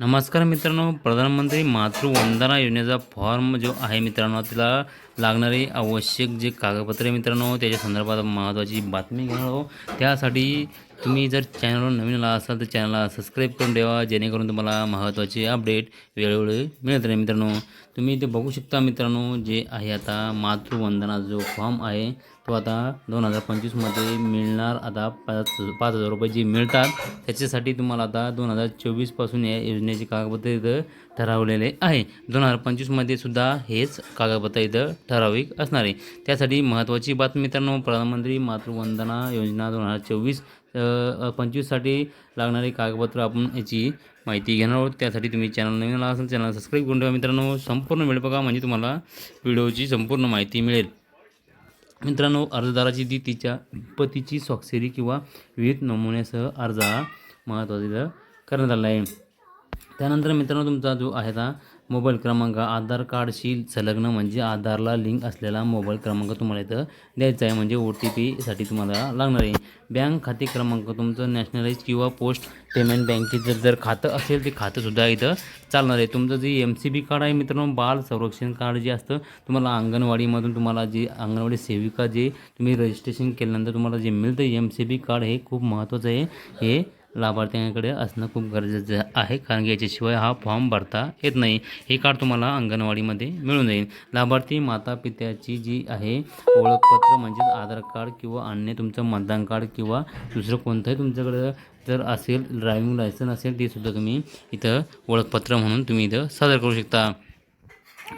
नमस्कार मित्रांनो प्रधानमंत्री मातृवंदना योजनेचा फॉर्म जो आहे मित्रांनो तिला लागणारे आवश्यक जे कागदपत्रे मित्रांनो त्याच्या संदर्भात महत्त्वाची बातमी घेणार आहोत त्यासाठी तुम्ही जर चॅनलवर नवीन आला असाल तर चॅनलला सबस्क्राईब करून ठेवा जेणेकरून तुम्हाला महत्त्वाचे अपडेट वेळोवेळी मिळत राहील मित्रांनो. तुम्ही इथे बघू शकता मित्रांनो जे आहे आता मातृवंदना जो फॉर्म आहे तो आता दोन हजार पंचवीसमध्ये मिळणार. आता पाच पाच हजार रुपये जे मिळतात त्याच्यासाठी तुम्हाला आता दोन हजार चोवीसपासून या योजनेचे कागदपत्र इथं ठरवलेले आहे. दोन हजार पंचवीसमध्ये सुद्धा हेच कागदपत्र इथं ठराविक असणार आहे. त्यासाठी महत्त्वाची बातमी मित्रांनो प्रधानमंत्री मातृवंदना योजना दोन हजार चोवीस पंचवीससाठी लागणारे कागदपत्र आपण याची माहिती घेणार आहोत. त्यासाठी तुम्ही चॅनल नवीन आला असेल चॅनल सबस्क्राईब करून ठेवा. मित्रांनो संपूर्ण वेळ बघा म्हणजे तुम्हाला व्हिडिओची संपूर्ण माहिती मिळेल. मित्रांनो अर्जदाराची ती तिच्या पतीची स्वाक्षरी किंवा विविध नमुन्यासह अर्ज हा महत्त्वाचा करण्यात आला आहे. त्यानंतर मित्रांनो तुमचा जो आहे हा मोबाईल क्रमांक आधार कार्डशी संलग्न म्हणजे आधारला लिंक असलेला मोबाईल क्रमांक तुम्हाला इथं द्यायचा आहे. म्हणजे ओ टी पीसाठी तुम्हाला लागणार आहे. बँक खाते क्रमांक तुमचं नॅशनलाइज किंवा पोस्ट पेमेंट बँकेचं जर खातं असेल ते खातंसुद्धा इथं चालणार आहे. तुमचं जे एम सी बी कार्ड आहे मित्रांनो बाल संरक्षण कार्ड जे असतं तुम्हाला अंगणवाडीमधून तुम्हाला जे अंगणवाडी सेविका जे तुम्ही रजिस्ट्रेशन केल्यानंतर तुम्हाला जे मिळतं एम सी बी कार्ड हे खूप महत्त्वाचं आहे. हे लाभार्थ्यांकडे असणं खूप गरजेचं आहे कारण की याच्याशिवाय हा फॉर्म भरता येत नाही. हे कार्ड तुम्हाला अंगणवाडीमध्ये मिळून जाईल. लाभार्थी माता पित्याची जी आहे ओळखपत्र म्हणजेच आधार कार्ड किंवा अन्य तुमचं मतदान कार्ड किंवा दुसरं कोणतंही तुमच्याकडं जर असेल ड्रायव्हिंग लायसन असेल ते सुद्धा तुम्ही इथं ओळखपत्र म्हणून तुम्ही इथं सादर करू शकता.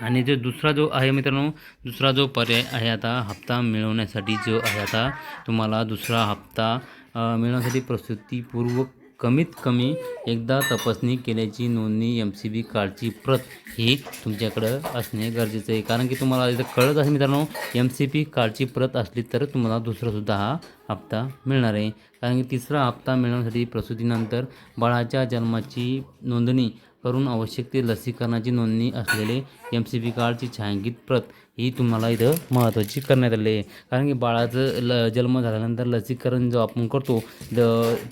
आणि जो दुसरा जो आहे मित्रांनो दुसरा जो पर्याय आहे आता हप्ता मिळवण्यासाठी जो आहे आता तुम्हाला दुसरा हप्ता मिळवण्यासाठी प्रस्तुतीपूर्व कमीत कमी एकदा तपासणी केल्याची नोंदणी एम सी बी कार्डची प्रत ही तुमच्याकडं असणे गरजेचं आहे. कारण की तुम्हाला इथं कळत असेल मित्रांनो एम सी बी कार्डची प्रत असली तर तुम्हाला दुसरासुद्धा हा हप्ता मिळणार आहे. कारण की तिसरा हप्ता मिळवण्यासाठी प्रसूतीनंतर बाळाच्या जन्माची नोंदणी करून आवश्यक ते लसीकरणाची नोंदणी असलेले एम सी बी कार्डची छायांकित प्रत ही तुम्हाला इथं महत्त्वाची करण्यात आली आहे. कारण की बाळाचं ल जन्म झाल्यानंतर लसीकरण जो आपण करतो द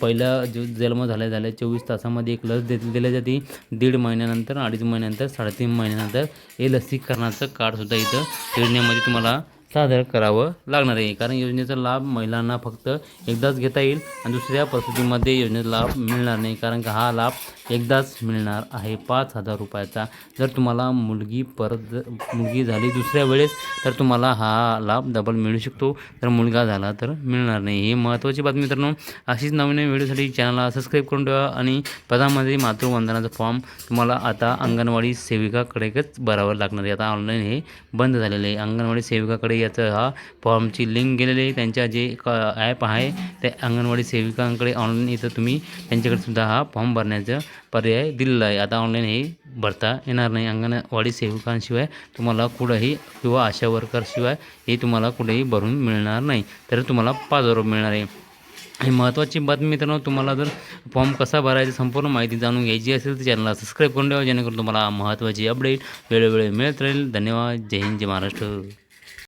पहिला जो जन्म झाल्या झाल्या चोवीस तासामध्ये एक लस देत दिली जाते. दीड महिन्यानंतर अडीच महिन्यानंतर साडेतीन महिन्यानंतर हे लसीकरणाचं कार्डसुद्धा इथं योजनेमध्ये तुम्हाला सादर करावं लागणार आहे. कारण योजनेचा लाभ महिलांना फक्त एकदाच घेता येईल आणि दुसऱ्या परिस्थितीमध्ये योजनेचा लाभ मिळणार नाही. कारण का हा लाभ एकदाच मिळणार आहे पाच हजार रुपयाचा. जर तुम्हाला मुलगी परत जर मुलगी झाली दुसऱ्या वेळेस तर तुम्हाला हा लाभ डबल मिळू शकतो. तर मुलगा झाला तर मिळणार नाही. ही महत्त्वाची बातमी मित्रांनो. अशीच नवीन नवीन व्हिडिओसाठी चॅनलला सबस्क्राईब करून ठेवा आणि प्रधानमंत्री मातृवंदनाचा फॉर्म तुम्हाला आता अंगणवाडी सेविकाकडेच भरावं लागणार आहे. आता ऑनलाईन हे बंद झालेलं आहे. अंगणवाडी सेविकाकडे याचं हा फॉर्मची लिंक गेलेली आहे. त्यांच्या जे ॲप आहे त्या अंगणवाडी सेविकांकडे ऑनलाईन इथं तुम्ही त्यांच्याकडे सुद्धा हा फॉर्म भरण्याचं पर्याय दिलेला आहे. आता ऑनलाईन हे भरता येणार नाही. अंगणवाडी सेविकांशिवाय तुम्हाला कुठंही किंवा आशा वर्करशिवाय हे तुम्हाला कुठेही भरून मिळणार नाही. तर तुम्हाला पाच हजार रुपये मिळणार आहे. आणि महत्त्वाची बातमी मित्रांनो तुम्हाला जर फॉर्म कसा भरायचा संपूर्ण माहिती जाणून घ्यायची असेल तर चॅनलला सबस्क्राईब करून ठेवा जेणेकरून तुम्हाला महत्त्वाची अपडेट वेळोवेळी मिळत राहील. धन्यवाद. जय हिंद जय महाराष्ट्र.